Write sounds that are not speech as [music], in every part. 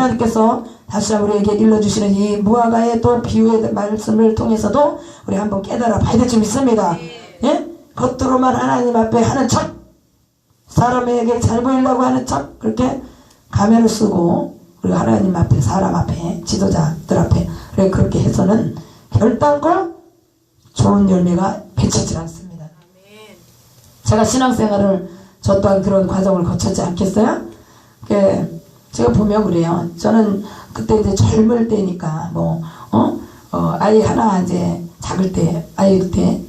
하나님께서 다시 우리에게 일러주시는 이 무화과의 또 비유의 말씀을 통해서도 우리 한번 깨달아 봐야 될줄 믿습니다. 예? 겉으로만 하나님 앞에 하는 척, 사람에게 잘 보이려고 하는 척, 그렇게 가면을 쓰고, 우리 하나님 앞에, 사람 앞에, 지도자들 앞에, 그렇게 해서는 결단코 좋은 열매가 맺히지 않습니다. 제가 신앙생활을 저 또한 그런 과정을 거쳤지 않겠어요? 그 제가 보면 그래요. 저는 그때 이제 젊을 때니까 뭐 어? 어, 아이 하나 이제 작을 때 아이 때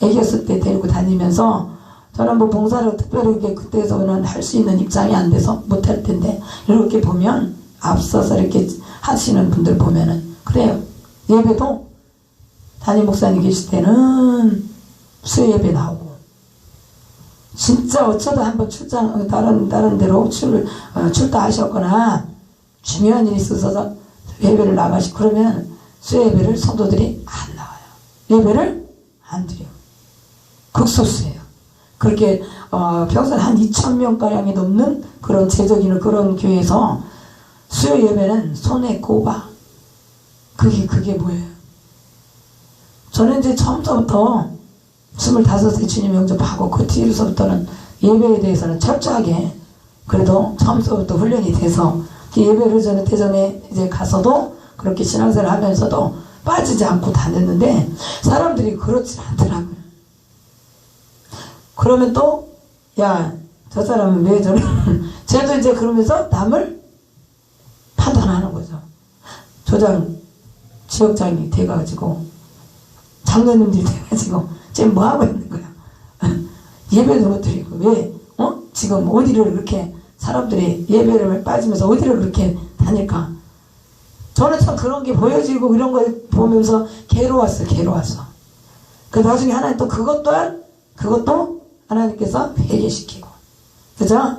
애기였을 때 데리고 다니면서 저는 뭐 봉사를 특별히 이렇게 그때서는 할 수 있는 입장이 안 돼서 못 할 텐데 이렇게 보면 앞서서 이렇게 하시는 분들 보면은 그래요. 예배도 담임 목사님 계실 때는 수요 예배 나오고 진짜 어쩌다 한번 출장 어, 다른 다른 데로 출 어, 출가하셨거나 중요한 일이 있어서 예배를 나가시 그러면 수요 예배를 성도들이 안 나와요. 예배를 안 드려. 극소수예요. 그렇게 어, 평생 한 2천 명 가량이 넘는 그런 제적인는 그런 교회에서 수요 예배는 손에 꼽아. 그게 그게 뭐예요? 저는 이제 처음부터 스물다섯에 주님 영접하고 그 뒤로서부터는 예배에 대해서는 철저하게 그래도 처음부터 훈련이 돼서 그 예배를 저는 대전에 이제 가서도 그렇게 신앙생활 하면서도 빠지지 않고 다녔는데 사람들이 그렇지 않더라고요. 그러면 또, 야, 저 사람은 왜 저래? [laughs] 쟤도 이제 그러면서 남을 판단하는 거죠. 조장, 지역장이 돼가지고, 장로님들이 돼가지고, 지금 뭐 하고 있는 거야? [laughs] 예배도 못 드리고, 왜, 어? 지금 어디를 그렇게 사람들이 예배를 빠지면서 어디를 그렇게 다닐까? 저는 참 그런 게 보여지고 이런 걸 보면서 괴로웠어, 괴로웠어. 그 나중에 하나님 또 그것 또한, 그것도 하나님께서 회개시키고. 그죠?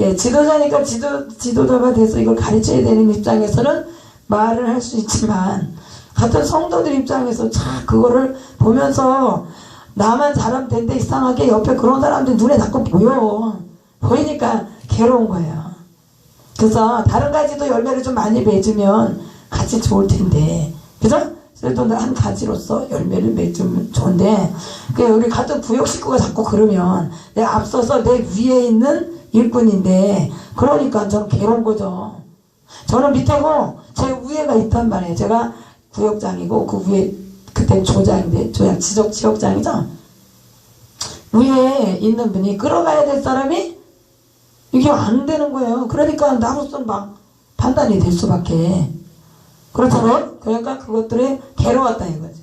예, 지도자니까 지도, 지도자가 돼서 이걸 가르쳐야 되는 입장에서는 말을 할 수 있지만, 같은 성도들 입장에서 참 그거를 보면서 나만 잘하면 된데 이상하게 옆에 그런 사람들 눈에 자꾸 보여. 보이니까 괴로운 거예요. 그래서 다른 가지도 열매를 좀 많이 맺으면 같이 좋을 텐데. 그죠? 그래도 한 가지로서 열매를 맺으면 좋은데, 그 우리 같은 구역 식구가 자꾸 그러면 내가 앞서서 내 위에 있는 일꾼인데, 그러니까 좀 괴로운 거죠. 저는 밑에고 제 위에가 있단 말이에요. 제가 구역장이고 그 위에 그때 조장인데 조장 지적 지역장이죠. 위에 있는 분이 끌어가야 될 사람이 이게 안 되는 거예요. 그러니까 나로서는 막 판단이 될 수밖에. 그렇다면 그러니까 그것들이 괴로웠다 이거지.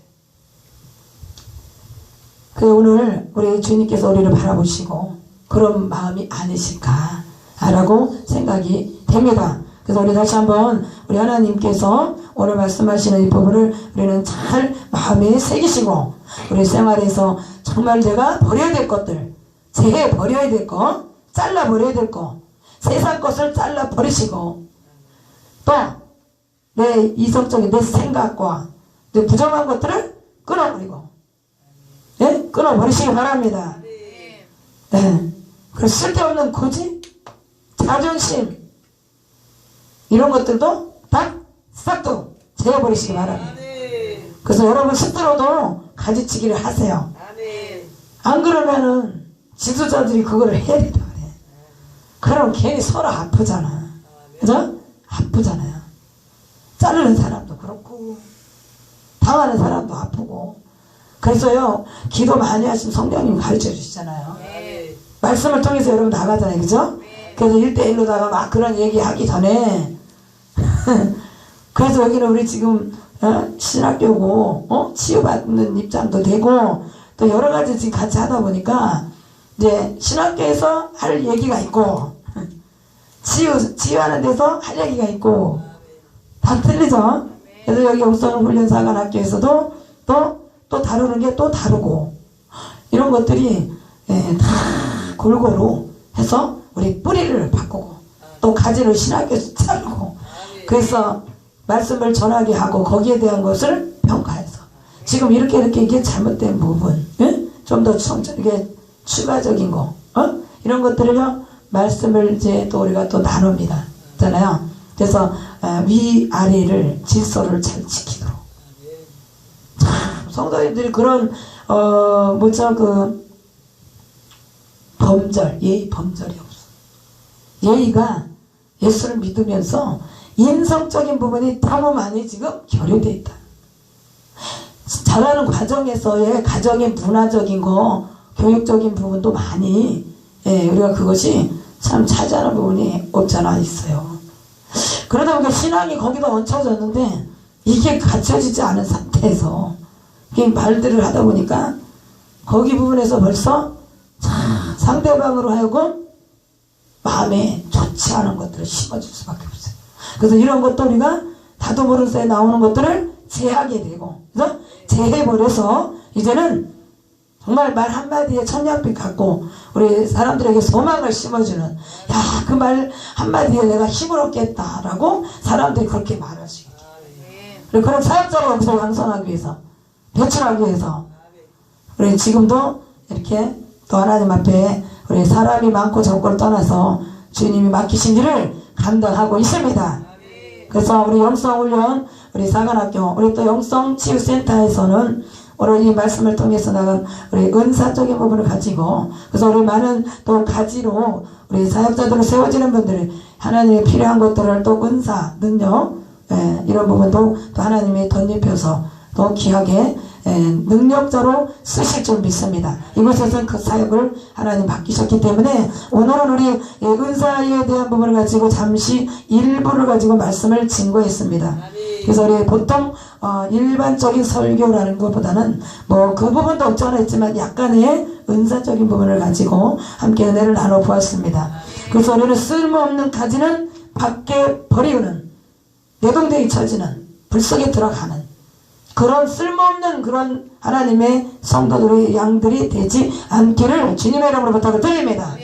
그 오늘 우리 주님께서 우리를 바라보시고 그런 마음이 아니실까라고 생각이 됩니다. 그래서 우리 다시 한번 우리 하나님께서 오늘 말씀하시는 이 부분을 우리는 잘 마음에 새기시고 우리 생활에서 정말 내가 버려야 될 것들 제 버려야 될거 잘라 버려야 될거 세상 것을 잘라 버리시고 또 내 이성적인 내 생각과 내 부정한 것들을 끊어버리고 예? 끊어버리시기 바랍니다. 네. 그 쓸데없는 고집, 자존심 이런 것들도 다 싹도 제어버리시기 바랍니다. 그래서 여러분 스스로도 가지치기를 하세요. 안 그러면은 지도자들이 그거를 해야 된다 그래. 그럼 괜히 서로 아프잖아. 그죠? 아프잖아요. 자르는 사람도 그렇고 당하는 사람도 아프고 그래서요 기도 많이 하시면 성령님 가르쳐 주시잖아요. 말씀을 통해서 여러분 나가잖아요. 그죠? 그래서 1대1로다가 막 그런 얘기 하기 전에 [laughs] 그래서 여기는 우리 지금 어? 신학교고 어? 치유받는 입장도 되고 또 여러 가지 지금 같이 하다 보니까 이제 신학교에서 할 얘기가 있고 [laughs] 치유 치유하는 데서 할 얘기가 있고 다 틀리죠. 그래서 여기 옥성 훈련사관 학교에서도 또 또 다루는 게 또 다르고 이런 것들이 예, 다 골고루 해서 우리 뿌리를 바꾸고 또 가지를 신학교에서 자르고 그래서 말씀을 전하게 하고 거기에 대한 것을 평가해서 지금 이렇게 이렇게 이게 잘못된 부분 좀 더 이게 추가적인 거 어? 이런 것들을요 말씀을 이제 또 우리가 또 나눕니다. 잖아요. 그래서 어, 위 아래를 질서를 잘 지키도록 참 성도님들이 그런 어 뭐죠 그 범절 예의 범절이 없어 예의가 예수를 믿으면서 인성적인 부분이 너무 많이 지금 결여돼 있다. 자라는 과정에서의 가정의 문화적인 거, 교육적인 부분도 많이 예, 우리가 그것이 참 차지하는 부분이 없잖아 있어요. 그러다 보니까 신앙이 거기다 얹혀졌는데 이게 갖춰지지 않은 상태에서 이게 말들을 하다 보니까 거기 부분에서 벌써 참 상대방으로 하여금 마음에 좋지 않은 것들을 심어줄 수밖에 없어요. 그래서 이런 것도 우리가 다도 모르는 사이에 나오는 것들을 제하게 되고, 그래서 제해버려서 이제는 정말 말 한마디에 천냥빛 갖고 우리 사람들에게 소망을 심어주는 야 그 말 한마디에 내가 힘을 얻겠다라고 사람들이 그렇게 말하시게 돼요. 그리고 그런 사역자가 여기서 완성하기 위해서 배출하기 위해서 우리 지금도 이렇게 또 하나님 앞에 우리 사람이 많고 적고를 떠나서 주님이 맡기신 일을 감당하고 있습니다. 그래서 우리 영성훈련 우리 사관학교 우리 또 영성치유센터에서는 오늘 이 말씀을 통해서 나간 우리 은사적인 부분을 가지고 그래서 우리 많은 또 가지로 우리 사역자들로 세워지는 분들이 하나님이 필요한 것들을 또 은사 능력 예, 이런 부분도 또 하나님이 덧입혀서 더 귀하게 예, 능력자로 쓰실 줄 믿습니다. 이곳에서는 그 사역을 하나님 맡기셨기 때문에 오늘은 우리 예, 은사에 대한 부분을 가지고 잠시 일부를 가지고 말씀을 증거했습니다. 그래서 우리 보통 어, 일반적인 설교라는 것보다는 뭐 그 부분도 없지 않아 있지만 약간의 은사적인 부분을 가지고 함께 은혜를 나눠 보았습니다. 그래서 우리는 쓸모없는 가지는 밖에 버리고는 내동댕이 쳐지는 불속에 들어가는 그런 쓸모없는 그런 하나님의 성도들의 양들이 되지 않기를 주님의 이름으로 부탁을 드립니다.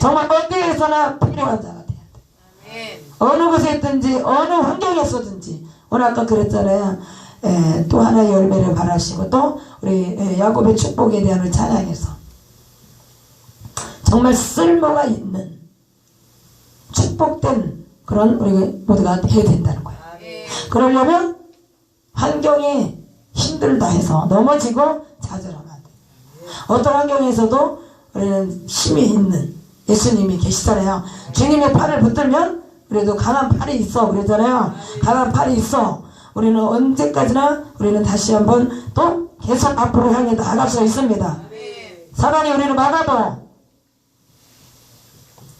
정말 어디에서나 필요한 자가 돼야 돼. 어느 곳에 있든지 어느 환경에 서든지 오늘 아까 그랬잖아요. 에, 또 하나의 열매를 바라시고 또 우리 에, 야곱의 축복에 대한 찬양에서 정말 쓸모가 있는 축복된 그런 우리 모두가 해야 된다는 거예요. 그러려면 환경이 힘들다 해서 넘어지고 좌절하면 안 돼요. 어떤 환경에서도 우리는 힘이 있는 예수님이 계시잖아요. 주님의 팔을 붙들면 그래도 강한 팔이 있어 그랬잖아요. 강한 팔이 있어. 우리는 언제까지나 우리는 다시 한번 또 계속 앞으로 향해 나아갈 수 있습니다. 사단이 우리를 막아도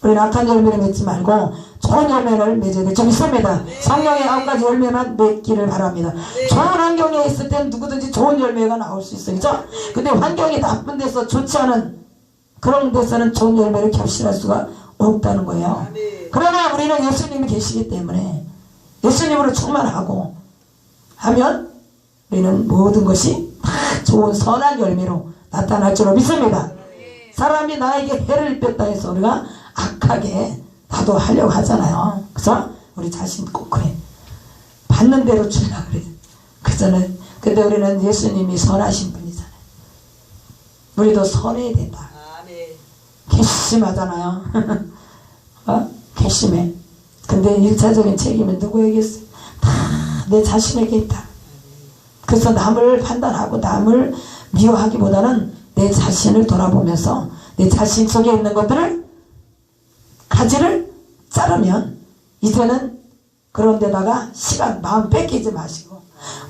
우리는 악한 열매를 맺지 말고 좋은 열매를 맺어야 될점 있습니다. 성령의 아홉 가지 열매만 맺기를 바랍니다. 좋은 환경에 있을 땐 누구든지 좋은 열매가 나올 수 있어요. 그죠? 근데 환경이 나쁜 데서 좋지 않은 그런 데서는 좋은 열매를 결실할 수가 없다는 거예요. 그러나 우리는 예수님이 계시기 때문에 예수님으로 충만하고 하면 우리는 모든 것이 다 좋은 선한 열매로 나타날 줄로 믿습니다. 사람이 나에게 해를 입혔다 해서 우리가 악하게 나도 하려고 하잖아요. 그래서 우리 자신 꼭 그래. 받는 대로 주려 그래. 그저는 근데 우리는 예수님이 선하신 분이잖아요. 우리도 선해야 된다. 괘씸하잖아요. [laughs] 어? 괘씸해. 근데 일차적인 책임은 누구에게 있어? 다내 자신에게 있다. 그래서 남을 판단하고 남을 미워하기보다는 내 자신을 돌아보면서 내 자신 속에 있는 것들을 가지를 자르면 이제는 그런 데다가 시간, 마음 뺏기지 마시고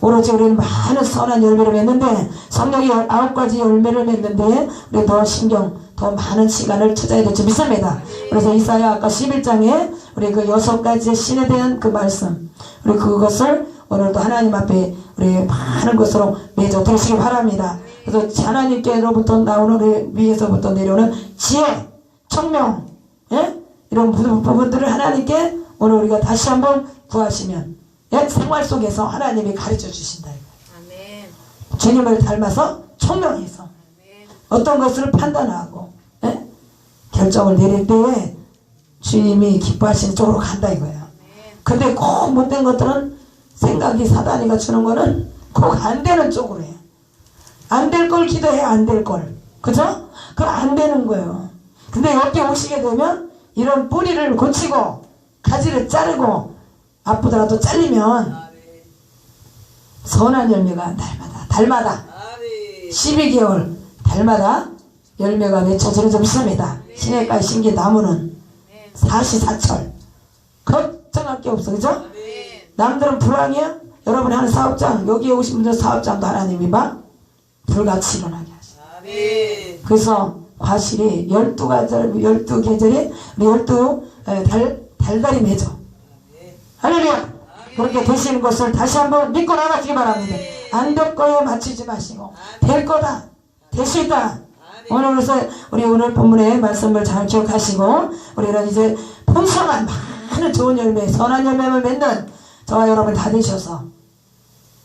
오로지 우리는 많은 선한 열매를 맺는데 성령이 열- 아홉 가지 열매를 맺는데 우리 더 신경, 더 많은 시간을 투자해야 될 줄 믿습니다. 그래서 이사야 아까 11장에 우리 그 여섯 가지의 신에 대한 그 말씀 우리 그것을 오늘도 하나님 앞에 우리 많은 것으로 맺어 드시기 바랍니다. 그래서 하나님께로부터 나오는 위에서부터 내려오는 지혜, 청명, 예? 이런 부- 부분들을 하나님께 오늘 우리가 다시 한번 구하시면 예? 생활 속에서 하나님이 가르쳐 주신다. 이거예요. 주님을 닮아서 청명해서 어떤 것을 판단하고 예? 결정을 내릴 때에 주님이 기뻐하시는 쪽으로 간다 이거예요. 근데 꼭 못된 것들은 생각이 사단이가 주는 거는 꼭 안 되는 쪽으로 해요. 안될 걸 기도해 안 될 걸. 그죠? 그거 안 되는 거예요. 근데 여기 오시게 되면 이런 뿌리를 고치고 가지를 자르고 아프더라도 잘리면 아멘. 선한 열매가 날마다 달마다 아멘. 12개월 달마다 열매가 맺혀지는 점 있습니다. 시내가의 신기 나무는 사시사철 걱정할 게 없어 그죠? 아멘. 남들은 불황이야? 여러분이 하는 사업장 여기에 오신 분들 사업장도 하나님이 봐 불같이 일어나게 하시 아멘. 그래서 과실이 열두 가절 열두 계절이 우리 열두 에, 달 달달이 맺어. 할렐루야! 그렇게 되시는 것을 다시 한번 믿고 나가시기 바랍니다. 안 될 거에 맞추지 마시고. 될 거다. 될 수 있다. 오늘 그래서 우리 오늘 본문의 말씀을 잘 기억하시고 우리는 이제 풍성한 많은 좋은 열매 선한 열매를 맺는 저와 여러분 다 되셔서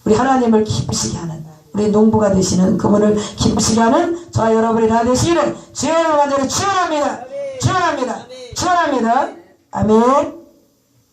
우리 하나님을 기쁘시게 하는 우리 농부가 되시는 그분을 기쁘시게 하는 저와 여러분이 다 되시기를 주의 이름으로 간절히 축원합니다. 축원합니다. 축원합니다. 아멘